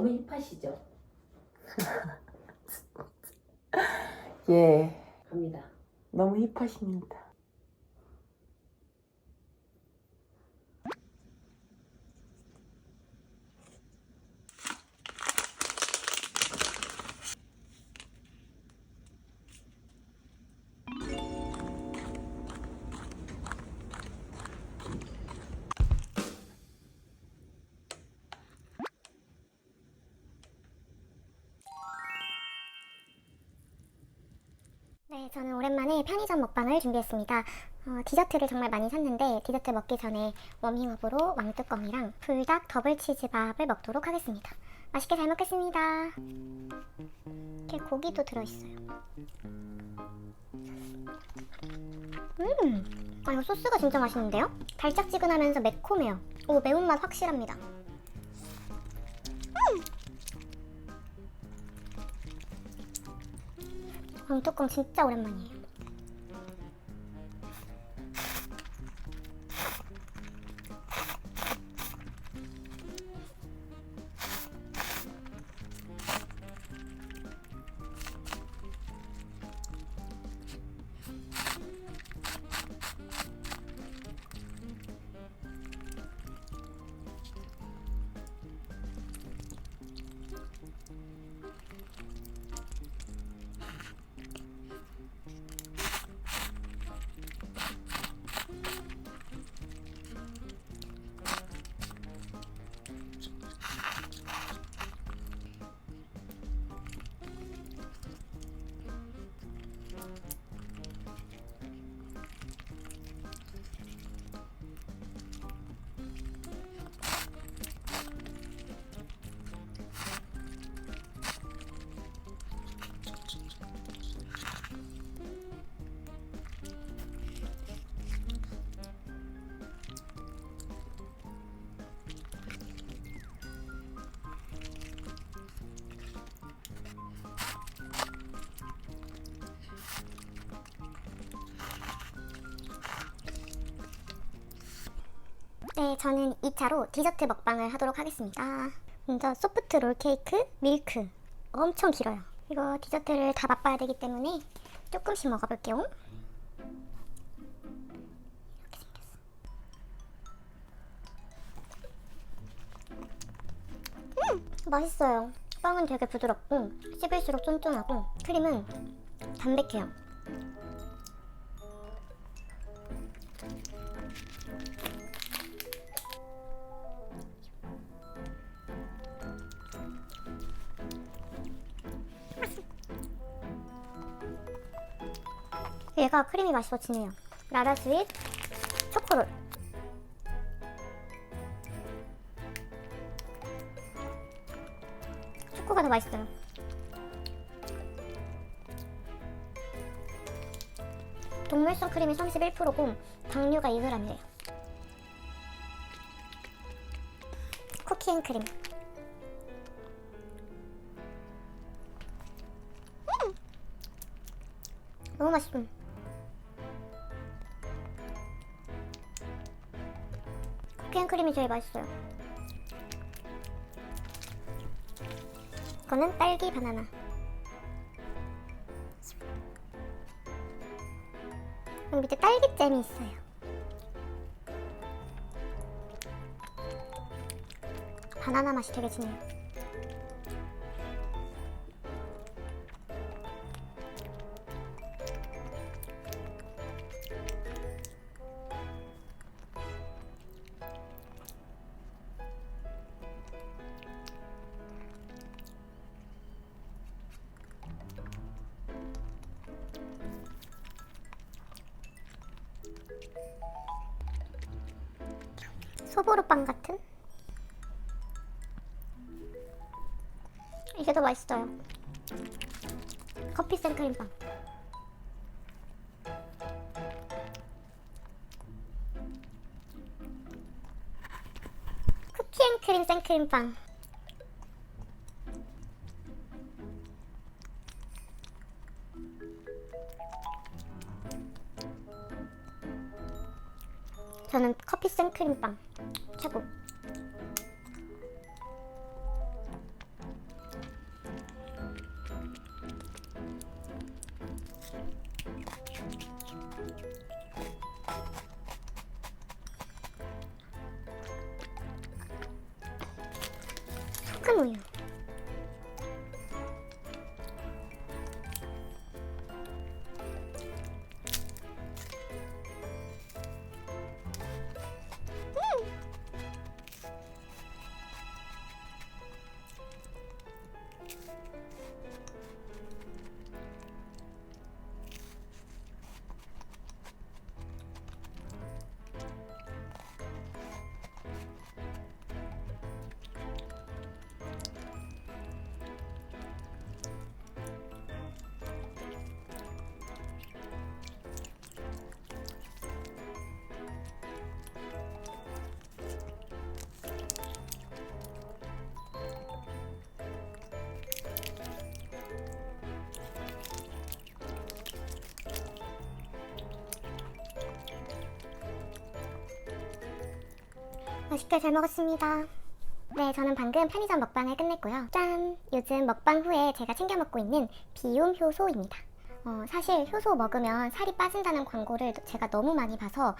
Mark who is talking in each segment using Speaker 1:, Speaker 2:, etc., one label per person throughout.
Speaker 1: 너무 힙하시죠?
Speaker 2: 예,
Speaker 1: 갑니다.
Speaker 2: 너무 힙하십니다.
Speaker 3: 저는 오랜만에 편의점 먹방을 준비했습니다. 어, 디저트를 정말 많이 샀는데 디저트 먹기 전에 워밍업으로 왕뚜껑이랑 불닭 더블 치즈밥을 먹도록 하겠습니다. 맛있게 잘 먹겠습니다. 이렇게 고기도 들어있어요. 음, 아, 이거 소스가 진짜 맛있는데요? 달짝지근하면서 매콤해요. 오, 매운맛 확실합니다. 왕뚜껑 진짜 오랜만이에요. 네, 저는 2차로 디저트 먹방을 하도록 하겠습니다. 먼저 소프트 롤 케이크 밀크. 엄청 길어요. 이거 디저트를 다 맛봐야 되기 때문에 조금씩 먹어볼게요. 이렇게 생겼어. 음, 맛있어요. 빵은 되게 부드럽고 씹을수록 쫀쫀하고 크림은 담백해요. 얘가 크림이 맛있어 지네요. 라라 스윗 초코롤. 초코가 더 맛있어요. 동물성 크림이 31%고 당류가 2g이래요. 쿠키앤크림. 음! 너무 맛있음. 쿠키앤크림이 제일 맛있어요. 이거는 딸기 바나나. 여기 밑에 딸기잼이 있어요. 바나나 맛이 되게 진해요. 소보루빵 같은? 이게 더 맛있어요. 커피 생크림빵. 쿠키 앤 크림 생크림빵. 저는 커피 생크림빵 olmuyor. 맛있게 잘 먹었습니다. 네, 저는 방금 편의점 먹방을 끝냈고요. 짠! 요즘 먹방 후에 제가 챙겨 먹고 있는 비움 효소입니다. 어, 사실 효소 먹으면 살이 빠진다는 광고를 제가 너무 많이 봐서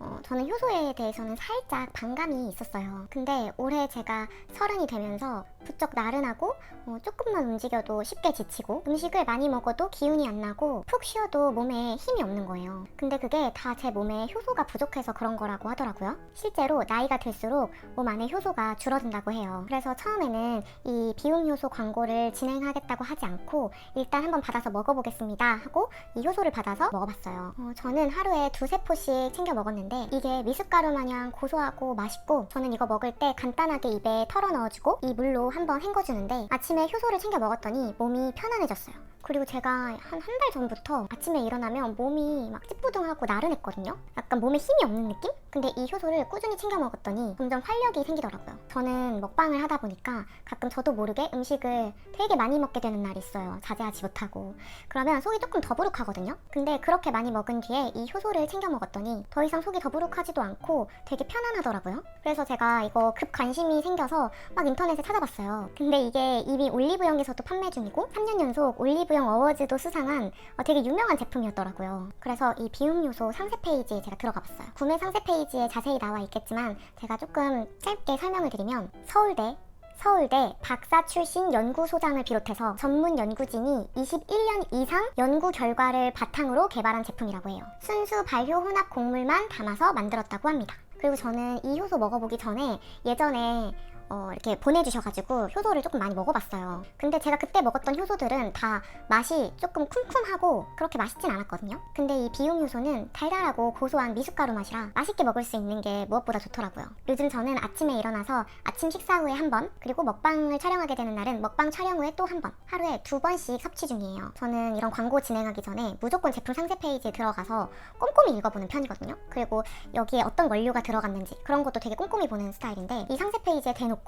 Speaker 3: 어, 저는 효소에 대해서는 살짝 반감이 있었어요. 근데 올해 제가 서른이 되면서 부쩍 나른하고 어, 조금만 움직여도 쉽게 지치고 음식을 많이 먹어도 기운이 안 나고 푹 쉬어도 몸에 힘이 없는 거예요. 근데 그게 다 제 몸에 효소가 부족해서 그런 거라고 하더라고요. 실제로 나이가 들수록 몸 안에 효소가 줄어든다고 해요. 그래서 처음에는 이 비움 효소 광고를 진행하겠다고 하지 않고 일단 한번 받아서 먹어보겠습니다 하고 이 효소를 받아서 먹어봤어요. 어, 저는 하루에 두세 포씩 챙겨 먹었는데 이게 미숫가루 마냥 고소하고 맛있고 저는 이거 먹을 때 간단하게 입에 털어 넣어주고 이 물로 한번 헹궈주는데 아침에 효소를 챙겨 먹었더니 몸이 편안해졌어요. 그리고 제가 한 한 달 전부터 아침에 일어나면 몸이 막 찌뿌둥하고 나른했거든요. 약간 몸에 힘이 없는 느낌? 근데 이 효소를 꾸준히 챙겨 먹었더니 점점 활력이 생기더라고요. 저는 먹방을 하다 보니까 가끔 저도 모르게 음식을 되게 많이 먹게 되는 날이 있어요. 자제하지 못하고. 그러면 속이 조금 더부룩하거든요. 근데 그렇게 많이 먹은 뒤에 이 효소를 챙겨 먹었더니 더 이상 속이 더부룩하지도 않고 되게 편안하더라고요. 그래서 제가 이거 급 관심이 생겨서 막 인터넷에 찾아봤어요. 근데 이게 이미 올리브영에서도 판매 중이고 3년 연속 올리브영 어워즈도 수상한 어, 되게 유명한 제품이었더라고요. 그래서 이 비움 요소 상세 페이지에 제가 들어가 봤어요. 구매 상세 페이지에 자세히 나와 있겠지만 제가 조금 짧게 설명을 드리면 서울대 서울대 박사 출신 연구소장을 비롯해서 전문 연구진이 21년 이상 연구 결과를 바탕으로 개발한 제품이라고 해요. 순수 발효 혼합 곡물만 담아서 만들었다고 합니다. 그리고 저는 이 효소 먹어보기 전에 예전에 어, 이렇게 보내주셔가지고 효소를 조금 많이 먹어봤어요. 근데 제가 그때 먹었던 효소들은 다 맛이 조금 쿰쿰하고 그렇게 맛있진 않았거든요. 근데 이 비움 효소는 달달하고 고소한 미숫가루 맛이라 맛있게 먹을 수 있는 게 무엇보다 좋더라고요. 요즘 저는 아침에 일어나서 아침 식사 후에 한 번, 그리고 먹방을 촬영하게 되는 날은 먹방 촬영 후에 또 한 번, 하루에 두 번씩 섭취 중이에요. 저는 이런 광고 진행하기 전에 무조건 제품 상세 페이지에 들어가서 꼼꼼히 읽어보는 편이거든요. 그리고 여기에 어떤 원료가 들어갔는지 그런 것도 되게 꼼꼼히 보는 스타일인데 이 상세 페이지에 대놓고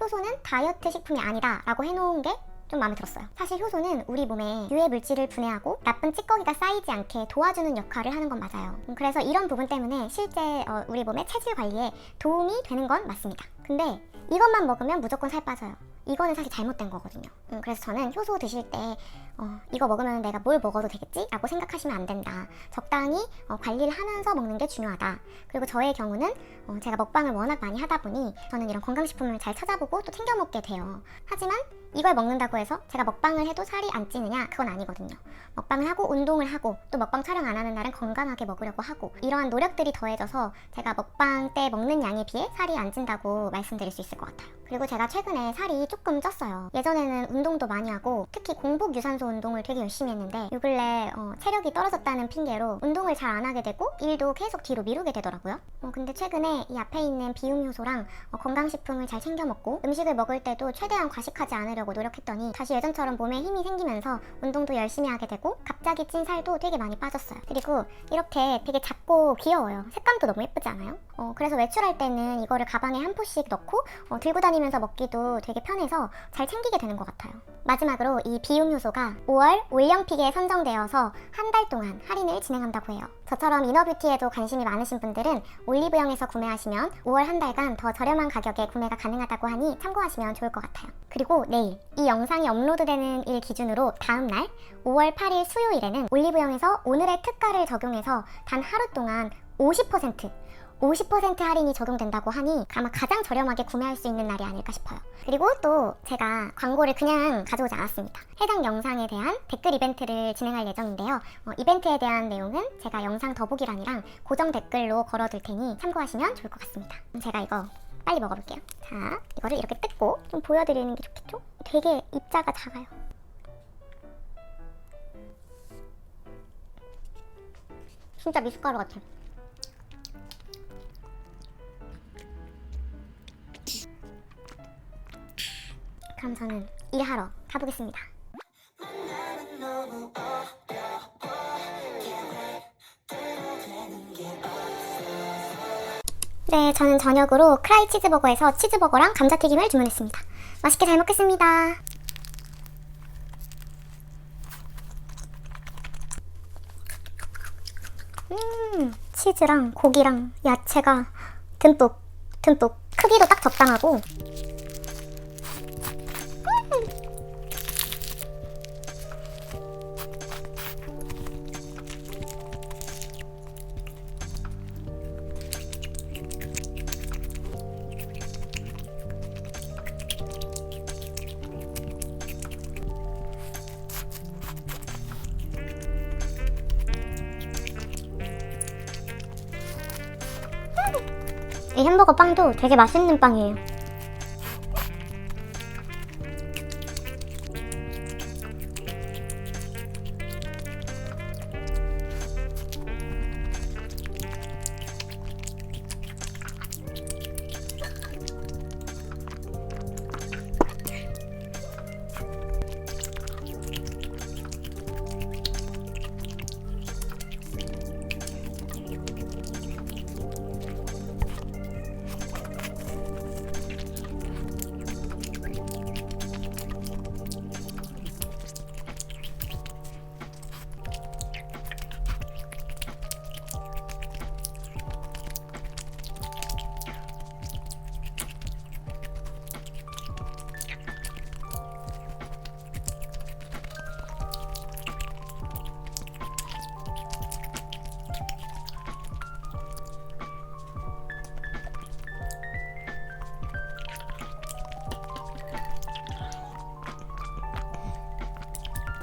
Speaker 3: 효소는 다이어트 식품이 아니다 라고 해놓은 게 좀 마음에 들었어요. 사실 효소는 우리 몸에 유해 물질을 분해하고 나쁜 찌꺼기가 쌓이지 않게 도와주는 역할을 하는 건 맞아요. 음, 그래서 이런 부분 때문에 실제 어, 우리 몸의 체질 관리에 도움이 되는 건 맞습니다. 근데 이것만 먹으면 무조건 살 빠져요. 이거는 사실 잘못된 거거든요. 음, 그래서 저는 효소 드실 때 어, 이거 먹으면 내가 뭘 먹어도 되겠지? 라고 생각하시면 안 된다. 적당히 어, 관리를 하면서 먹는 게 중요하다. 그리고 저의 경우는 어, 제가 먹방을 워낙 많이 하다 보니 저는 이런 건강식품을 잘 찾아보고 또 챙겨 먹게 돼요. 하지만 이걸 먹는다고 해서 제가 먹방을 해도 살이 안 찌느냐? 그건 아니거든요. 먹방을 하고 운동을 하고 또 먹방 촬영 안 하는 날은 건강하게 먹으려고 하고 이러한 노력들이 더해져서 제가 먹방 때 먹는 양에 비해 살이 안 찐다고 말씀드릴 수 있을 것 같아요. 그리고 제가 최근에 살이 조금 쪘어요. 예전에는 운동도 많이 하고 특히 공복 유산소 운동을 되게 열심히 했는데 요 근래 어, 체력이 떨어졌다는 핑계로 운동을 잘 안 하게 되고 일도 계속 뒤로 미루게 되더라고요. 어, 근데 최근에 이 앞에 있는 비움 효소랑 어, 건강식품을 잘 챙겨 먹고 음식을 먹을 때도 최대한 과식하지 않으려 고 노력했더니 다시 예전처럼 몸에 힘이 생기면서 운동도 열심히 하게 되고 갑자기 찐 살도 되게 많이 빠졌어요. 그리고 이렇게 되게 작고 귀여워요. 색감도 너무 예쁘지 않아요? 어, 그래서 외출할 때는 이거를 가방에 한 포씩 넣고 어, 들고 다니면서 먹기도 되게 편해서 잘 챙기게 되는 것 같아요. 마지막으로 이 비움 효소가 5월 올영픽에 선정되어서 한 달 동안 할인을 진행한다고 해요. 저처럼 이너뷰티에도 관심이 많으신 분들은 올리브영에서 구매하시면 5월 한 달간 더 저렴한 가격에 구매가 가능하다고 하니 참고하시면 좋을 것 같아요. 그리고 내일 이 영상이 업로드되는 일 기준으로 다음 날 5월 8일 수요일에는 올리브영에서 오늘의 특가를 적용해서 단 하루 동안 50% 50% 할인이 적용된다고 하니 아마 가장 저렴하게 구매할 수 있는 날이 아닐까 싶어요. 그리고 또 제가 광고를 그냥 가져오지 않았습니다. 해당 영상에 대한 댓글 이벤트를 진행할 예정인데요. 어, 이벤트에 대한 내용은 제가 영상 더보기란이랑 고정 댓글로 걸어둘 테니 참고하시면 좋을 것 같습니다. 제가 이거 빨리 먹어볼게요. 자, 이거를 이렇게 뜯고 좀 보여드리는 게 좋겠죠? 되게 입자가 작아요. 진짜 미숫가루 같아. 그럼 저는 일하러 가보겠습니다. 네, 저는 저녁으로 크라이 치즈버거에서 치즈버거랑 감자튀김을 주문했습니다. 맛있게 잘 먹겠습니다. 음, 치즈랑 고기랑 야채가 듬뿍 듬뿍 크기도 딱 적당하고 햄버거 빵도 되게 맛있는 빵이에요.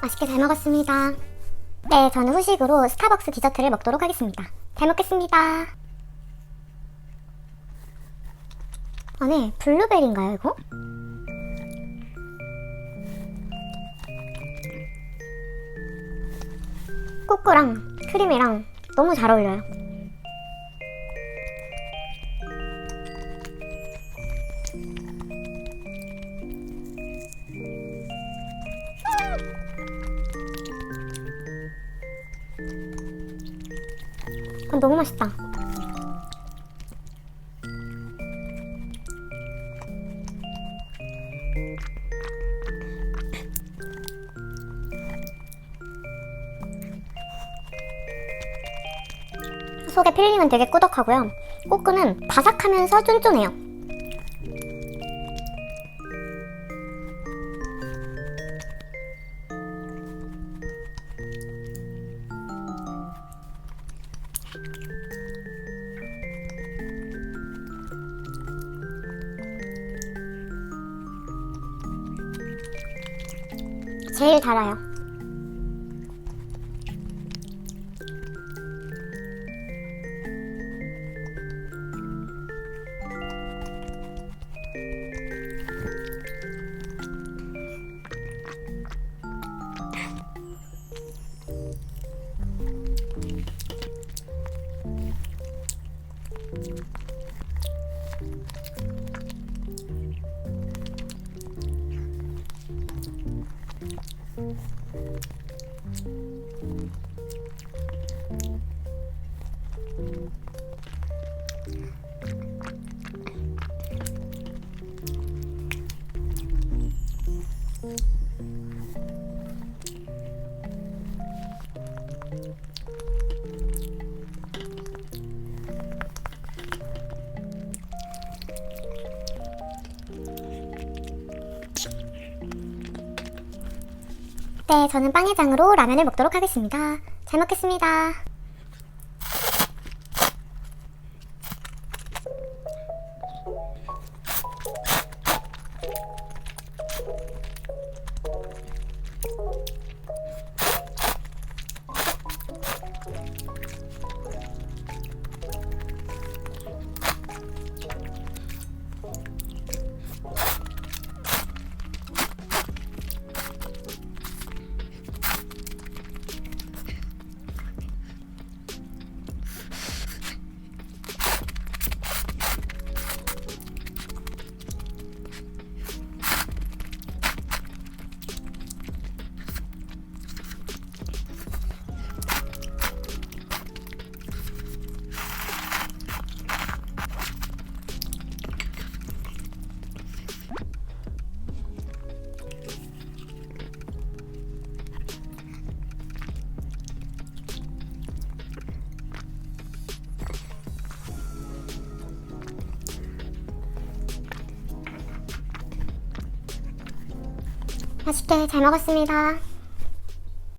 Speaker 3: 맛있게 잘 먹었습니다. 네, 저는 후식으로 스타벅스 디저트를 먹도록 하겠습니다. 잘 먹겠습니다. 아니, 블루베리인가요, 이거? 꼬꼬랑 크림이랑 너무 잘 어울려요. 너무 맛있다. 속에 필링은 되게 꾸덕하고요. 꼬끄는 바삭하면서 쫀쫀해요. 달아요. 네, 저는 빵해장으로 라면을 먹도록 하겠습니다. 잘 먹겠습니다. 맛있게 잘 먹었습니다.